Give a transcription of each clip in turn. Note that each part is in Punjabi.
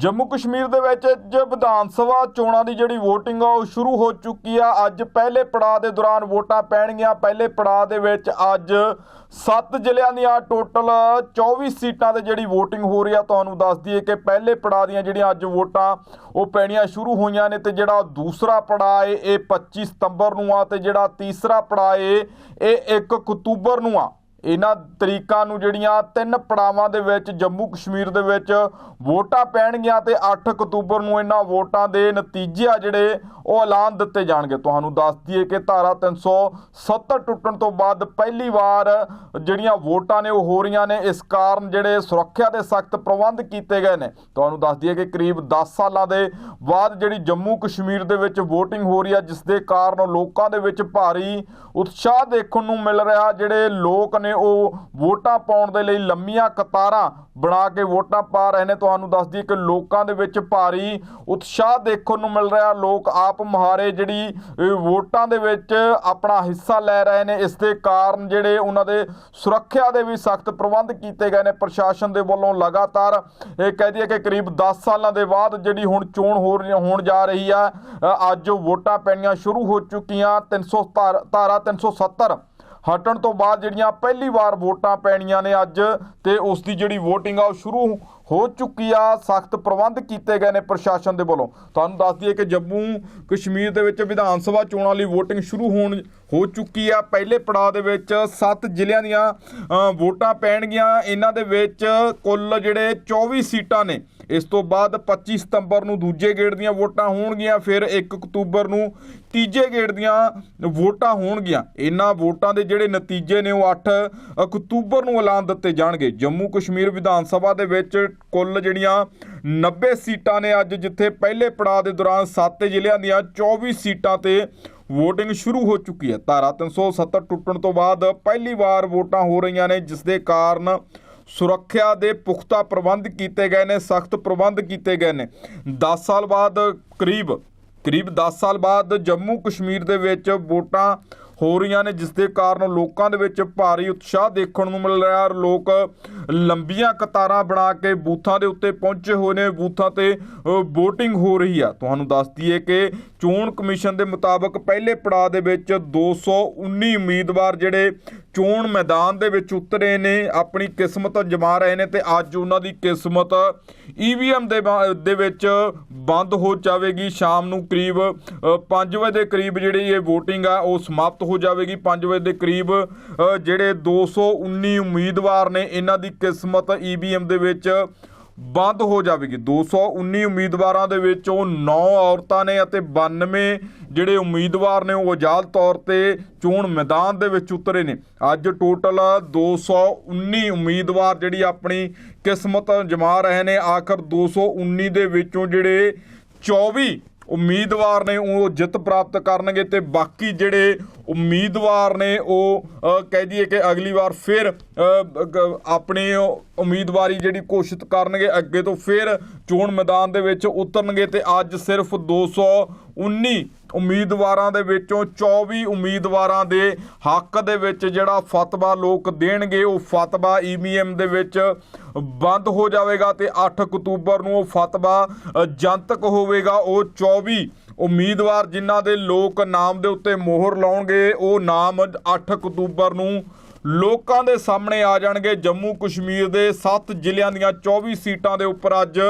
ਜੰਮੂ ਕਸ਼ਮੀਰ ਦੇ ਵਿੱਚ ਅੱਜ ਵਿਧਾਨ ਸਭਾ ਚੋਣਾਂ ਦੀ ਜਿਹੜੀ VOTING ਆ, ਉਹ ਸ਼ੁਰੂ ਹੋ ਚੁੱਕੀ ਆ। ਅੱਜ ਪਹਿਲੇ ਪੜਾਅ ਦੇ ਦੌਰਾਨ ਵੋਟਾਂ ਪੈਣਗੀਆਂ। ਪਹਿਲੇ ਪੜਾਅ ਦੇ ਵਿੱਚ ਅੱਜ 7 ਜ਼ਿਲ੍ਹਿਆਂ ਦੀਆਂ ਟੋਟਲ 24 ਸੀਟਾਂ ਤੇ ਜਿਹੜੀ VOTING ਹੋ ਰਹੀ ਆ। ਤੁਹਾਨੂੰ ਦੱਸ ਦਈਏ ਕਿ ਪਹਿਲੇ ਪੜਾਅ ਦੀਆਂ ਜਿਹੜੀਆਂ ਅੱਜ ਵੋਟਾਂ ਉਹ ਪੈਣੀਆਂ ਸ਼ੁਰੂ ਹੋਈਆਂ ਨੇ ਤੇ ਜਿਹੜਾ ਦੂਸਰਾ ਪੜਾਅ ਏ, ਇਹ 25 ਸਤੰਬਰ ਨੂੰ ਆ ਤੇ ਜਿਹੜਾ ਤੀਸਰਾ ਪੜਾਅ ਏ, ਇਹ 1 ਅਕਤੂਬਰ ਨੂੰ ਆ। ਇਹਨਾਂ ਤਰੀਕਾਂ ਨੂੰ ਜਿਹੜੀਆਂ ਤਿੰਨ ਪੜਾਵਾਂ ਦੇ ਵਿੱਚ, ਜੰਮੂ ਕਸ਼ਮੀਰ ਦੇ ਵਿੱਚ ਵੋਟਾਂ ਪੈਣਗੀਆਂ ਤੇ 8 ਅਕਤੂਬਰ ਨੂੰ ਇਹਨਾਂ ਵੋਟਾਂ ਦੇ ਨਤੀਜੇ ਆ ਜਿਹੜੇ ਉਹ ਐਲਾਨ ਦਿੱਤੇ ਜਾਣਗੇ। ਤੁਹਾਨੂੰ ਦੱਸ ਦਈਏ ਕਿ ਧਾਰਾ 370 ਟੁੱਟਣ ਤੋਂ ਬਾਅਦ ਪਹਿਲੀ ਵਾਰ ਜਿਹੜੀਆਂ ਵੋਟਾਂ ਨੇ ਉਹ ਹੋ ਰਹੀਆਂ ਨੇ, ਇਸ ਕਾਰਨ ਜਿਹੜੇ ਸੁਰੱਖਿਆ ਦੇ ਸਖਤ ਪ੍ਰਬੰਧ ਕੀਤੇ ਗਏ ਨੇ। ਤੁਹਾਨੂੰ ਦੱਸ ਦਈਏ ਕਿ ਕਰੀਬ 10 ਸਾਲਾਂ ਦੇ ਬਾਅਦ ਜਿਹੜੀ ਜੰਮੂ ਕਸ਼ਮੀਰ ਦੇ ਵਿੱਚ VOTING ਹੋ ਰਹੀ ਹੈ ਜਿਸ ਦੇ ਕਾਰਨ ਲੋਕਾਂ ਦੇ ਵਿੱਚ ਭਾਰੀ ਉਤਸ਼ਾਹ ਦੇਖਣ ਨੂੰ ਮਿਲ ਰਿਹਾ। ਜਿਹੜੇ ਲੋਕ ਨੇ ਉਹ ਵੋਟਾਂ ਪਾਉਣ ਦੇ ਲਈ ਲੰਮੀਆਂ ਕਤਾਰਾਂ ਬਣਾ ਕੇ ਵੋਟਾਂ ਪਾ ਰਹੇ ਨੇ। ਤੁਹਾਨੂੰ ਦੱਸ ਦਈਏ ਕਿ ਲੋਕਾਂ ਦੇ ਵਿੱਚ ਭਾਰੀ ਉਤਸ਼ਾਹ ਦੇਖਣ ਨੂੰ ਮਿਲ ਰਿਹਾ। ਲੋਕ ਆਪ ਮੁਹਾਰੇ ਜਿਹੜੀ ਵੋਟਾਂ ਦੇ ਵਿੱਚ ਆਪਣਾ ਹਿੱਸਾ ਲੈ ਰਹੇ ਨੇ। ਇਸ ਦੇ ਕਾਰਨ ਜਿਹੜੇ ਉਹਨਾਂ ਦੇ ਸੁਰੱਖਿਆ ਦੇ ਵੀ ਸਖਤ ਪ੍ਰਬੰਧ ਕੀਤੇ ਗਏ ਨੇ। ਪ੍ਰਸ਼ਾਸਨ ਦੇ ਵੱਲੋਂ ਲਗਾਤਾਰ ਇਹ ਕਹਿ ਦਈਏ ਕਿ ਕਰੀਬ 10 ਸਾਲਾਂ ਦੇ ਬਾਅਦ ਜਿਹੜੀ ਹੁਣ ਚੋਣ ਹੋ ਰਹੀ, ਹੋਣ ਜਾ ਰਹੀ ਆ। ਅੱਜ ਵੋਟਾਂ ਪੈਣੀਆਂ ਸ਼ੁਰੂ ਹੋ ਚੁੱਕੀਆਂ। 300 ਧਾਰ- ਧਾਰਾ 370 ਹਟਣ ਤੋਂ ਬਾਅਦ ਜਿਹੜੀਆਂ ਪਹਿਲੀ ਵਾਰ ਵੋਟਾਂ ਪੈਣੀਆਂ ਨੇ ਅੱਜ ਤੇ ਉਸ ਦੀ ਜਿਹੜੀ VOTING ਆ ਉਹ ਸ਼ੁਰੂ ਹੋ ਚੁੱਕੀ ਆ, ਸਖਤ ਪ੍ਰਬੰਧ ਕੀਤੇ ਗਏ ਨੇ ਪ੍ਰਸ਼ਾਸਨ ਦੇ ਵੱਲੋਂ। ਤੁਹਾਨੂੰ ਦੱਸ ਦਈਏ ਕਿ ਜੰਮੂ ਕਸ਼ਮੀਰ ਦੇ ਵਿੱਚ ਵਿਧਾਨ ਸਭਾ ਚੋਣਾਂ ਲਈ VOTING ਸ਼ੁਰੂ ਹੋਣ ਹੋ ਚੁੱਕੀ ਆ। ਪਹਿਲੇ ਪੜਾਅ ਦੇ ਵਿੱਚ 7 ਜ਼ਿਲ੍ਹਿਆਂ ਦੀਆਂ ਵੋਟਾਂ ਪੈਣਗੀਆਂ। ਇਹਨਾਂ ਦੇ ਵਿੱਚ ਕੁੱਲ ਜਿਹੜੇ 24 ਸੀਟਾਂ ਨੇ ਇਸ ਤੋਂ ਬਾਅਦ 25 ਸਤੰਬਰ ਨੂੰ ਦੂਜੇ ਗੇੜ ਦੀਆਂ ਵੋਟਾਂ ਹੋਣਗੀਆਂ, ਫਿਰ 1 ਅਕਤੂਬਰ ਨੂੰ ਤੀਜੇ ਗੇੜ ਦੀਆਂ ਵੋਟਾਂ ਹੋਣਗੀਆਂ। ਇਹਨਾਂ ਵੋਟਾਂ ਦੇ ਜਿਹੜੇ ਨਤੀਜੇ ਨੇ ਉਹ 8 ਅਕਤੂਬਰ ਨੂੰ ਐਲਾਨ ਦਿੱਤੇ ਜਾਣਗੇ। ਜੰਮੂ ਕਸ਼ਮੀਰ ਵਿਧਾਨ ਸਭਾ ਦੇ ਵਿੱਚ ਕੁੱਲ ਜਿਹੜੀਆਂ 90 ਸੀਟਾਂ ਨੇ ਅੱਜ, ਜਿੱਥੇ ਪਹਿਲੇ ਪੜਾਅ ਦੇ ਦੌਰਾਨ 7 ਜ਼ਿਲ੍ਹਿਆਂ ਦੀਆਂ 24 ਸੀਟਾਂ ਤੇ ਵੋਟਿੰਗ ਸ਼ੁਰੂ ਹੋ ਚੁੱਕੀ ਹੈ। ਧਾਰਾ 370 ਟੁੱਟਣ ਤੋਂ ਬਾਅਦ ਪਹਿਲੀ ਵਾਰ ਵੋਟਾਂ ਹੋ ਰਹੀਆਂ ਨੇ, ਜਿਸ ਦੇ ਕਾਰਨ ਸੁਰੱਖਿਆ ਦੇ ਪੁਖਤਾ ਪ੍ਰਬੰਧ ਕੀਤੇ ਗਏ ਨੇ, ਸਖਤ ਪ੍ਰਬੰਧ ਕੀਤੇ ਗਏ ਨੇ। 10 ਸਾਲ ਬਾਅਦ ਕਰੀਬ ਕਰੀਬ 10 ਸਾਲ ਬਾਅਦ ਜੰਮੂ ਕਸ਼ਮੀਰ ਦੇ ਵਿੱਚ ਵੋਟਾਂ ਹੋ ਰਹੀਆਂ ਨੇ, ਜਿਸ ਦੇ ਕਾਰਨ ਲੋਕਾਂ ਦੇ ਵਿੱਚ ਭਾਰੀ ਉਤਸ਼ਾਹ ਦੇਖਣ ਨੂੰ ਮਿਲ ਰਿਹਾ ਲੋਕ ਲੰਬੀਆਂ ਕਤਾਰਾਂ ਬਣਾ ਕੇ ਬੂਥਾਂ ਦੇ ਉੱਤੇ ਪਹੁੰਚੇ ਹੋਏ ਨੇ। ਬੂਥਾਂ ਤੇ VOTING ਹੋ ਰਹੀ ਆ। ਤੁਹਾਨੂੰ ਦੱਸ ਦਈਏ ਕਿ ਚੋਣ ਕਮਿਸ਼ਨ ਦੇ ਮੁਤਾਬਕ ਪਹਿਲੇ ਪੜਾਅ ਦੇ ਵਿੱਚ 219 ਉਮੀਦਵਾਰ ਜਿਹੜੇ ਚੋਣ ਮੈਦਾਨ ਦੇ ਵਿੱਚ ਉਤਰੇ ਨੇ, ਆਪਣੀ ਕਿਸਮਤ ਜਮਾ ਰਹੇ ਨੇ ਤੇ ਅੱਜ ਉਹਨਾਂ ਦੀ ਕਿਸਮਤ ਈਵੀਐਮ ਦੇ ਬਾ- ਦੇ ਵਿੱਚ ਬੰਦ ਹੋ ਜਾਵੇਗੀ। ਸ਼ਾਮ ਨੂੰ ਕਰੀਬ 5 ਵਜੇ ਦੇ ਕਰੀਬ ਜਿਹੜੀ ਇਹ VOTING ਆ, ਉਹ ਸਮਾਪਤ ਹੋ ਜਾਵੇਗੀ 5 ਵਜੇ ਦੇ ਕਰੀਬ। ਅ, ਜਿਹੜੇ 219 ਉਮੀਦਵਾਰ ਨੇ ਇਹਨਾਂ ਦੀ ਕਿਸਮਤ ਈਵੀਐਮ ਦੇ ਵਿੱਚ ਬੰਦ ਹੋ ਜਾਵੇਗੀ। 219 ਉਮੀਦਵਾਰਾਂ ਦੇ ਵਿੱਚੋਂ 9 ਔਰਤਾਂ ਨੇ ਅਤੇ 92 ਜਿਹੜੇ ਉਮੀਦਵਾਰ ਨੇ ਉਹ ਆਜ਼ਾਦ ਤੌਰ ਤੇ ਚੋਣ ਮੈਦਾਨ ਦੇ ਵਿੱਚ ਉਤਰੇ ਨੇ। ਅੱਜ ਟੋਟਲ 219 ਉਮੀਦਵਾਰ ਜਿਹੜੀ ਆਪਣੀ ਕਿਸਮਤ ਜਮਾ ਰਹੇ ਨੇ। ਆਖਰ 219 ਦੇ ਵਿੱਚੋਂ ਜਿਹੜੇ 24 ਉਮੀਦਵਾਰ ਨੇ ਉਹ ਜਿੱਤ ਪ੍ਰਾਪਤ ਕਰਨਗੇ ਤੇ ਬਾਕੀ ਜਿਹੜੇ ਉਮੀਦਵਾਰ ਨੇ ਉਹ ਕਹਿ ਦਈਏ ਕਿ ਅਗਲੀ ਵਾਰ ਫਿਰ ਅ, ਆਪਣੀ ਉਮੀਦਵਾਰੀ ਜਿਹੜੀ ਘੋਸ਼ਿਤ ਕਰਨਗੇ ਅੱਗੇ ਤੋਂ ਫਿਰ ਚੋਣ ਮੈਦਾਨ ਦੇ ਵਿੱਚ ਉਤਰਨਗੇ ਤੇ ਅੱਜ ਸਿਰਫ 219 ਉਮੀਦਵਾਰਾਂ ਦੇ ਵਿੱਚੋਂ 24 ਉਮੀਦਵਾਰਾਂ ਦੇ ਹੱਕ ਦੇ ਵਿੱਚ ਜਿਹੜਾ ਫਤਵਾ ਲੋਕ ਦੇਣਗੇ, ਉਹ ਫਤਵਾ ਈਵੀਐਮ ਦੇ ਵਿੱਚ ਬੰਦ ਹੋ ਜਾਵੇਗਾ ਤੇ 8 ਅਕਤੂਬਰ ਨੂੰ ਉਹ ਫਤਵਾ ਜਨਤਕ ਹੋਵੇਗਾ। ਉਹ 24 ਉਮੀਦਵਾਰ ਜਿਨ੍ਹਾਂ ਦੇ ਲੋਕ ਨਾਮ ਦੇ ਉੱਤੇ ਮੋਹਰ ਲਾਉਣਗੇ, ਉਹ ਨਾਮ 8 ਅਕਤੂਬਰ ਨੂੰ ਲੋਕਾਂ ਦੇ ਸਾਹਮਣੇ ਆ ਜਾਣਗੇ। ਜੰਮੂ ਕਸ਼ਮੀਰ ਦੇ 7 ਜ਼ਿਲ੍ਹਿਆਂ ਦੀਆਂ 24 ਸੀਟਾਂ ਦੇ ਉੱਪਰ ਅੱਜ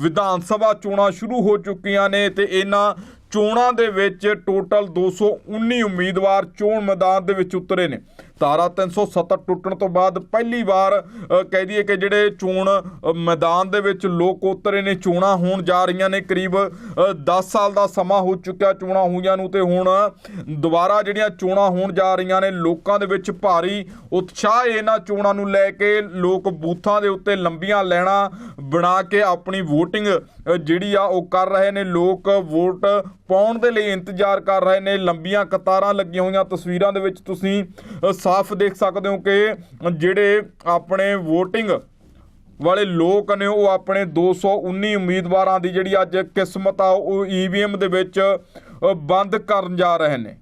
ਵਿਧਾਨ ਸਭਾ ਚੋਣਾਂ ਸ਼ੁਰੂ ਹੋ ਚੁੱਕੀਆਂ ਨੇ ਤੇ ਇਹਨਾਂ ਚੋਣਾਂ ਦੇ ਵਿੱਚ ਟੋਟਲ 219 ਉਮੀਦਵਾਰ ਚੋਣ ਮੈਦਾਨ ਦੇ ਵਿੱਚ ਉਤਰੇ ਨੇ। ਧਾਰਾ 370 ਟੁੱਟਣ ਤੋਂ ਬਾਅਦ ਪਹਿਲੀ ਵਾਰ ਕਹਿ ਦਈਏ ਕਿ ਜਿਹੜੇ ਚੋਣ ਮੈਦਾਨ ਦੇ ਵਿੱਚ ਲੋਕ ਉਤਰੇ ਨੇ ਚੋਣਾਂ ਹੋਣ ਜਾ ਰਹੀਆਂ ਨੇ ਕਰੀਬ ਅ, 10 ਸਾਲ ਦਾ ਸਮਾਂ ਹੋ ਚੁੱਕਿਆ ਚੋਣਾਂ ਹੋਈਆਂ ਨੂੰ ਤੇ ਹੁਣ ਦੁਬਾਰਾ ਜਿਹੜੀਆਂ ਚੋਣਾਂ ਹੋਣ ਜਾ ਰਹੀਆਂ ਨੇ ਲੋਕਾਂ ਦੇ ਵਿੱਚ ਭਾਰੀ ਉਤਸ਼ਾਹ ਇਹਨਾਂ ਚੋਣਾਂ ਨੂੰ ਲੈ ਕੇ। ਲੋਕ ਬੂਥਾਂ ਦੇ ਉੱਤੇ ਲੰਬੀਆਂ ਲੈਣਾ ਬਣਾ ਕੇ ਆਪਣੀ VOTING ਜਿਹੜੀ ਆ ਉਹ ਕਰ ਰਹੇ ਨੇ। ਲੋਕ ਵੋਟ ਪਾਉਣ ਦੇ ਲਈ ਇੰਤਜ਼ਾਰ ਕਰ ਰਹੇ ਨੇ। ਲੰਬੀਆਂ ਕਤਾਰਾਂ ਲੱਗੀਆਂ ਹੋਈਆਂ ਤਸਵੀਰਾਂ ਦੇ ਵਿੱਚ ਤੁਸੀਂ ਸਾਫ਼ ਦੇਖ ਸਕਦੇ ਹੋ ਕਿ ਜਿਹੜੇ ਆਪਣੇ VOTING ਵਾਲੇ ਲੋਕ ਨੇ, ਉਹ ਆਪਣੇ 219 ਉਮੀਦਵਾਰਾਂ ਦੀ ਜਿਹੜੀ ਅੱਜ ਕਿਸਮਤ ਆ, ਉਹ ਈਵੀਐਮ ਦੇ ਵਿੱਚ ਬੰਦ ਕਰਨ ਜਾ ਰਹੇ ਨੇ।